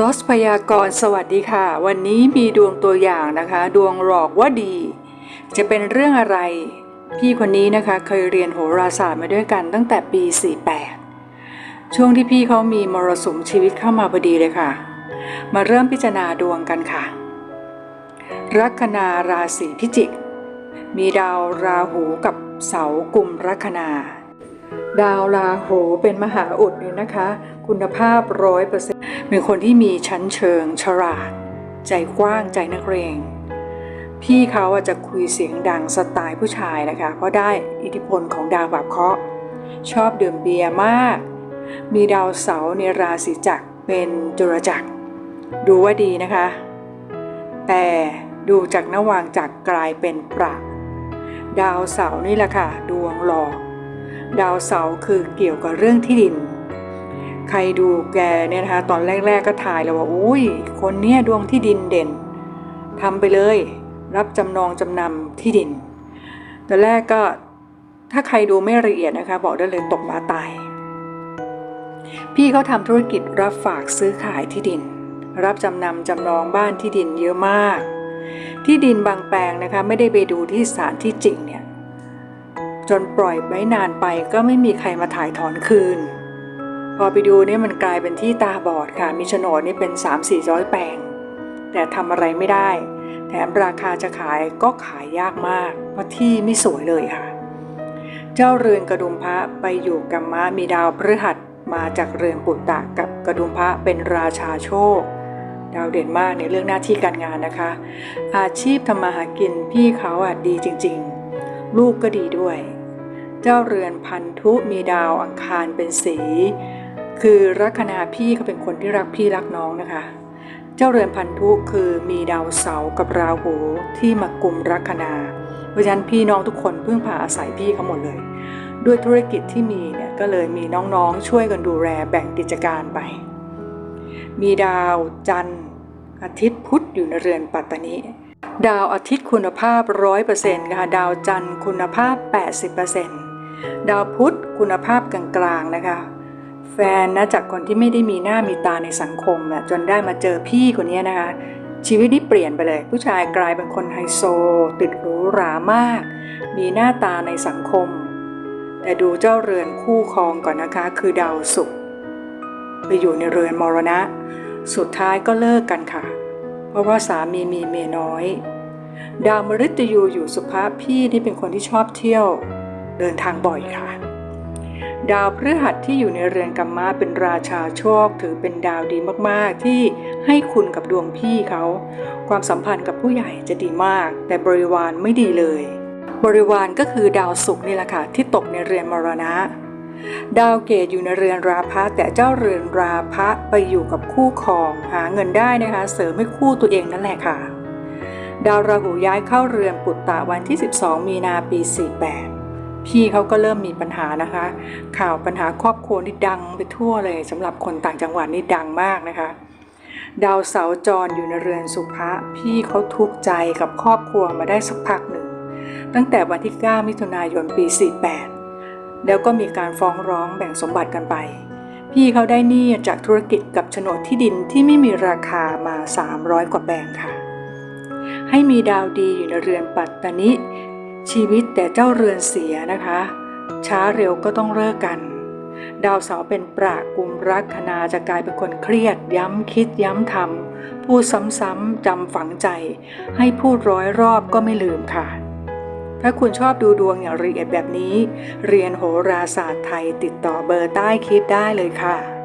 ลอสพยากรณ์สวัสดีค่ะ วันนี้มีดวงตัวอย่างนะคะ ดวงหลอกว่าดี จะเป็นเรื่องอะไร พี่คนนี้นะคะเคยเรียนโหราศาสตร์มาด้วยกันตั้งแต่ปี 48 ช่วงที่พี่เขามีมรสุมชีวิตเข้ามาพอดีเลยค่ะ มาเริ่มพิจารณาดวงกันค่ะ ลัคนาราศีพิจิก มีดาวราหูกับเสากลุ่มลัคนา ดาวราหูเป็นมหาอุดเนี่ยนะคะ คุณภาพร้อยเปอร์เซ็นต์เป็นคนที่มีชั้นเชิง ฉลาด ใจกว้างใจนักเรงพี่เขาอาจจะคุยเสียงดังสไตล์ผู้ชายนะคะ เพราะได้อิทธิพลของดาวบาปเคราะห์ชอบดื่มเบียร์มาก มีดาวเสาร์ในราศีจักรเป็นจุรจักร ดูว่าดีนะคะ แต่ดูจากนวางจักรกลายเป็นประดาวเสาร์นี่แหละค่ะ ดวงหลอก ดาวเสาร์คือเกี่ยวกับเรื่องที่ดิน ใครดูแกเนี่ยนะคะตอนแรก ๆ ก็ถ่ายแล้วว่าอุ้ยคนเนี้ยดวงที่ดินเด่นทำไปเลย รับจำนองจำนำที่ดินตอนแรกก็ถ้าใครดูไม่ละเอียดนะคะ บอกได้เลยตกมาตาย พี่เขาทำธุรกิจรับฝากซื้อขายที่ดิน รับจำนำจำนองบ้านที่ดินเยอะมาก ที่ดินบางแปลงนะคะไม่ได้ไปดูที่สานที่จริงเนี่ยจนปล่อยไว้นานไปก็ไม่มีใครมาถ่ายถอนคืน พอไปดูเนี่ยมันกลายเป็นที่ตาบอดค่ะ มีโฉนดนี่เป็น 3 4 0 0 แปลง แต่ทำอะไรไม่ได้ แถมราคาจะขายก็ขายยากมาก เพราะที่ไม่สวยเลยค่ะ เจ้าเรือนกระดุมพระไปอยู่กัมมะมีดาวพฤหัสมาจากเรือนปุตตะกับกระดุมพระเป็นราชาโชค ดาวเด่นมากในเรื่องหน้าที่การงานนะคะ อาชีพทำมาหากินพี่เขาอะดีจริง ๆ ลูกก็ดีด้วย เจ้าเรือนพันธุมีดาวอังคารเป็นสี คือลัคนาพี่เขาเป็นคนที่รักพี่รักน้องนะคะ เจ้าเรือนพันธุคือมีดาวเสาร์กับราหูที่มากุมลัคนา เพราะฉะนั้นพี่น้องทุกคนพึ่งพาอาศัยพี่เขาหมดเลย ด้วยธุรกิจที่มีเนี่ยก็เลยมีน้องๆช่วยกันดูแลแบ่งกิจการไป มีดาวจันทร์อาทิตย์พุธอยู่ในเรือนปัตตานีดาวอาทิตย์คุณภาพ 100%ค่ะดาวจันทร์คุณภาพ 80%ดาวพุธคุณภาพกลางๆนะคะ แฟนนะจากคนที่ไม่ได้มีหน้ามีตาในสังคมน่ะจนได้มาเจอพี่คนนี้นะคะ ชีวิตนี้เปลี่ยนไปเลย ผู้ชายกลายเป็นคนไฮโซ ติดหรูหรามาก มีหน้าตาในสังคม แต่ดูเจ้าเรือนคู่ครองก่อนนะคะ คือดาวศุกร์ไปอยู่ในเรือนมรณะ สุดท้ายก็เลิกกันค่ะ เพราะว่าสามีมีเมียน้อย ดาวมฤตยูอยู่สุภาพพี่นี่เป็นคนที่ชอบเที่ยว เดินทางบ่อยค่ะ ดาวพฤหัสที่อยู่ในเรือนกัมมาเป็นราชาโชคถือเป็นดาวดีมากๆ ที่ให้คุณกับดวงพี่เขา ความสัมพันธ์กับผู้ใหญ่จะดีมาก แต่บริวารไม่ดีเลย บริวารก็คือดาวศุกร์นี่แหละค่ะที่ตกในเรือนมรณะ ดาวเกตอยู่ในเรือนราพะแต่เจ้าเรือนราพะไปอยู่กับคู่ครอง หาเงินได้นะคะ เสริมให้คู่ตัวเองนั่นแหละค่ะ ดาวราหูย้ายเข้าเรือนปุตตะวันที่ 12 มีนาปี 48 พี่เขาก็เริ่มมีปัญหานะคะ ข่าวปัญหาครอบครัวนี่ดังไปทั่วเลยสำหรับคนต่างจังหวัดนี่ดังมากนะคะ ดาวเสาร์จรอยู่ในเรือนสุภะพี่เขาทุกข์ใจกับครอบครัวมาได้สักพักหนึ่ง ตั้งแต่วันที่ 9 มิถุนายนปี 48 แล้วก็มีการฟ้องร้องแบ่งสมบัติกันไป พี่เขาได้หนี้จากธุรกิจกับโฉนดที่ดินที่ไม่มีราคามา 300 กว่าแปลงค่ะ ให้มีดาวดีอยู่ในเรือนปัตตานิ ชีวิตแต่เจ้าเรือนเสียนะคะ ช้าเร็วก็ต้องเลิกกัน ดาวเสาเป็นปรากุมรักคณาจะกลายเป็นคนเครียด ย้ำคิดย้ำทำพูดซ้ำๆจำฝังใจ ให้พูดร้อยรอบก็ไม่ลืมค่ะ ถ้าคุณชอบดูดวงอย่างละเอียดแบบนี้ เรียนโหราศาสตร์ไทยติดต่อเบอร์ใต้คลิปได้เลยค่ะ